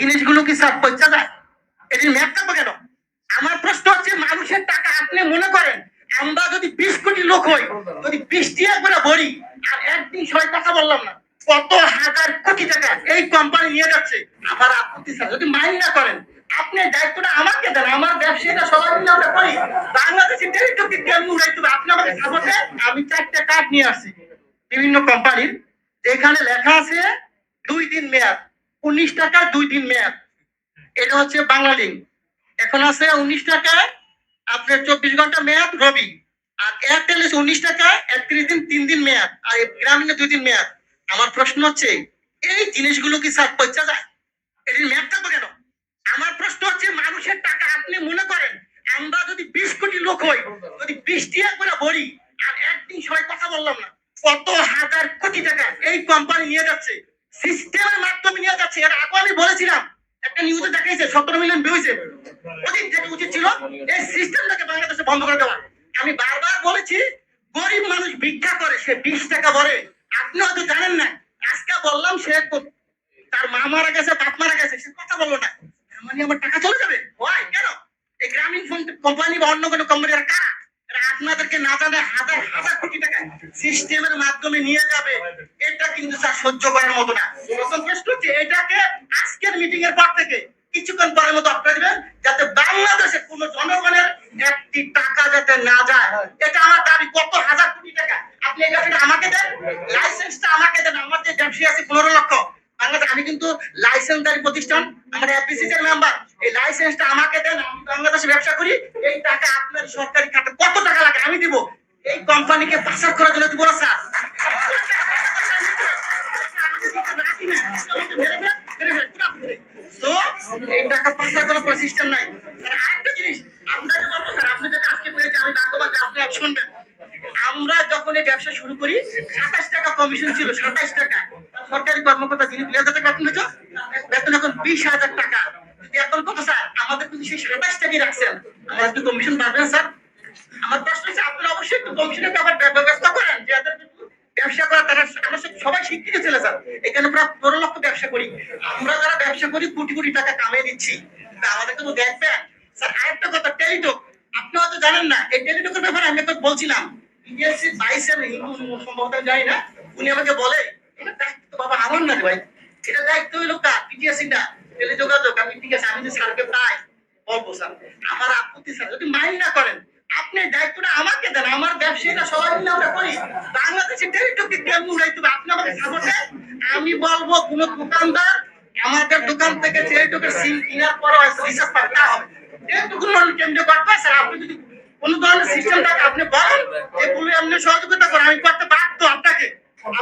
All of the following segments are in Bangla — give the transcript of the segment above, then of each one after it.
জিনিসগুলো কি স্যার পয়সা যায়? এটির ম্যাপ থাকবে কেন? আমার প্রশ্ন হচ্ছে, মানুষের টাকা আপনি মনে করেন, আমরা যদি বিশ কোটি লোক হই, যদি বৃষ্টি একবারে ভরি আর একদিন সবাই কথা বললাম না, কত হাজার কোটি টাকা এই কোম্পানি নিয়ে যাচ্ছে। আমার আপত্তি স্যার, যদি মাইন না করেন, আপনি দায়িত্বটা আমাকে দেন, আমার ব্যবসায়ীটা সবাই মিলে আমরা করি। বাংলাদেশের টেলিটকে কেমন উড়াইতে হবে আপনি আমাকে সাপোর্টে আমি চারটে কার্ড নিয়ে আসছি। বিভিন্ন কোম্পানির যেখানে লেখা আছে, দুই দিন মেয়াদ। উনিশ টাকা দুই দিন মেয়াদ। এটা হচ্ছে বাংলা লিঙ্ক এখন আছে উনিশ টাকায় আপনার চব্বিশ ঘণ্টা মেয়াদ রবি, আর এয়ারটেল এসে উনিশ টাকা একত্রিশ দিন, তিন দিন মেয়াদ, আর গ্রামীণে দুই দিন মেয়াদ। আমার প্রশ্ন হচ্ছে, এই জিনিসগুলো কি স্যার পয়সা যায়? এটির মেয়াদ থাকবে কেন আমার প্রশ্ন হচ্ছে, মানুষের টাকা আপনি মনে করেন, আমরা যদি বিশ কোটি লোক হই, যদি বৃষ্টি একবারে ভরি, আর একদিন সবাই কথা বললাম না, কত হাজার কোটি টাকা এই কোম্পানি নিয়ে যাচ্ছে। সিস্টেমের মাধ্যমে নিয়ে যাচ্ছে। এর আগে আমি বলেছিলাম, একটা নিউজে দেখাইছে, সতেরো মিলিয়ন ভিউছে ওদিন থেকে উচিত ছিল এই সিস্টেমটাকে বাংলাদেশে বন্ধ করে দেওয়া। আমি বারবার বলেছি, গরিব মানুষ ভিক্ষা করে, সে বিশ টাকা ভরে। আপনি হয়তো জানেন না, আজকে বললাম সে তার মা মারা গেছে, বাপ মারা গেছে, সে কথা বলল না। মানে আমার টাকা চলে যাবে? ওয়াই কেন? এই গ্রামীণ ফোন কোম্পানি বা অন্য কোনো কোম্পানি কারা? আপনাদেরকে না জানে হাজার হাজার কোটি টাকা সিস্টেমের মাধ্যমে নিয়ে যাবে। এটা কিন্তু স্যার সহ্য করার মতো না। প্রথম প্রশ্ন হচ্ছে, এটাকে আজকের মিটিং এর পর থেকে কিছুক্ষণ পরের মতো আপনারা দিবেন, যাতে বাংলাদেশে কোনো জনগণের একটি টাকা যাতে না যায়। এটা আমার দাবি। কত হাজার কোটি টাকা? আপনি এই আমাকে দেন লাইসেন্সটা আমাকে দেন। আমার যে ব্যবসায়ী আছে, পনেরো লক্ষ। কিন্তু লাইসেন্সদারি প্রতিষ্ঠান, আমার এফবিসি এর মেম্বার এই লাইসেন্সটা আমাকে দেন, আমি বাংলাদেশে ব্যবসা করি, এই টাকা আপনার সরকারি খাতে কত টাকা লাগে আমি দিব। এই কোম্পানিকে পাচার করার জন্য দিব স্যার। তো, এই টাকা পাচার করার সিস্টেম নাই। আরেকটা জিনিস আপনাকে বলব স্যার আপনি যদি আজকে পেরেছে আমি ভাগ্যবান যে আপনি এক শুনবেন আমরা যখন ব্যবসা শুরু করি, সাতাশ টাকা কমিশন ছিল, সাতাশ টাকা। সরকারি কর্মকর্তা যিনি দুই হাজার টাকা দিত বেতন এখন বিশ হাজার টাকা। যদি এখন কত স্যার, আমাদের কিন্তু সেই সাতাশ টাকাই রাখছেন। আমার একটু কমিশন পাবেন স্যার? আমার প্রশ্ন হচ্ছে, আপনারা অবশ্যই একটু কমিশনের ব্যাপার ব্যবস্থা করেন, যে ব্যবসা করা, তারা আমরা সবাই শিক্ষিত ছেলে স্যার। এখানে প্রায় পনেরো লক্ষ ব্যবসা করি। আমরা যারা ব্যবসা করি, কোটি কোটি টাকা কামিয়ে দিচ্ছি। তা আমাদেরকে তো দেখবেন। স্যার, আরেকটা কথা, টেলিটক। আপনি হয়তো জানেন না, এই টেলিটকের ব্যাপারে আমি তো বলছিলাম। বিএসসি বাইশে আমি না। উনি আমাকে বলে, এটা দায়িত্ব বাবা, আমার না ভাই। এটা দায়িত্ব হইল কার? বিটিএসসি না টেলিযোগাযোগ আমি ঠিক আছে, আমি যে স্যারকে পাই। বলব, স্যার, আমার আপত্তি, স্যার, যদি মাইন্ড না করেন, আপনি দায়িত্বটা আমাকে দেন, আমার ব্যবসায়ীরা সবাই মিলে আমরা করি। বাংলাদেশের টেলিটককে কেমন উড়াইতে হবে আপনি আমাকে সাপোর্ট আমি বলব, কোন দোকানদার আমাদের দোকান থেকে টেলিটকের সিম কেনার পর রিসার্চ করতে হবে টেলিটক মানুষ কেন্দ্র করতে স্যার, আপনি যদি কোন ধরনের সিস্টেম থাকে আপনি বলেন এগুলো এমনি সহযোগিতা করেন, আমি করতে বাধ্য আপনাকে।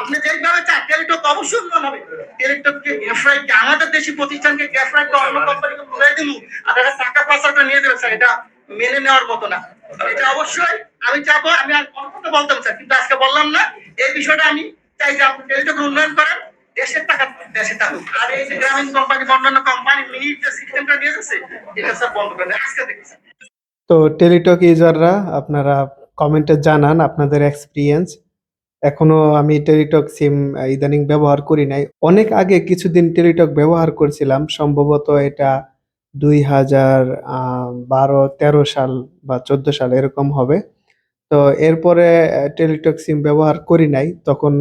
আপনি যেভাবে চান, টেলিটক অবশ্যই উন্নয়ন হবে। টেলিটককে গ্যাফরাইটকে আমাদের দেশি প্রতিষ্ঠানকে গ্যাফরাইটকে অন্য কোম্পানিকে ঘুরাই দিল আর এরা টাকা পাচারটা নিয়ে দেবে স্যার, এটা মেনে নেওয়ার মতো না। এটা অবশ্যই আমি চাবো, আমি আর কথা বলতাম স্যার, কিন্তু আজকে বললাম না। এই বিষয়টা আমি চাই যে আপনি টেলিটক উন্নয়ন করেন, দেশের টাকা দেশে থাকুক। আর এই যে গ্রামীণ কোম্পানি অন্যান্য কোম্পানি মিনিট যে সিস্টেমটা নিয়ে যাচ্ছে, এটা স্যার বন্ধ করে আজকে দেখি, স্যার। তো টেলিটক ইউজাররা আপনারা কমেন্টে জানান আপনাদের এক্সপিরিয়েন্স এখনও আমি টেলিটক সিম ইদানিং ব্যবহার করি নাই। অনেক আগে কিছুদিন টেলিটক ব্যবহার করছিলাম, সম্ভবত এটা দুই হাজার বারো, তেরো সাল বা চোদ্দ সাল এরকম হবে। তো এরপরে টেলিটক সিম ব্যবহার করি নাই, তখন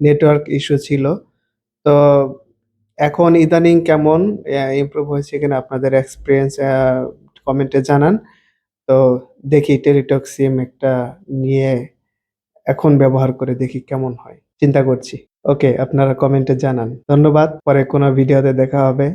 নেটওয়ার্ক ইস্যু ছিল। তো এখন ইদানিং কেমন ইমপ্রুভ হয়েছে কিনা আপনাদের এক্সপিরিয়েন্স কমেন্টে জানান। তো দেখি টেলিটক সিম একটা নিয়ে এখন ব্যবহার করে দেখি কেমন হয়। চিন্তা করছি। ওকে আপনারা কমেন্টে জানান। ধন্যবাদ। পরে কোনো ভিডিওতে দেখা হবে।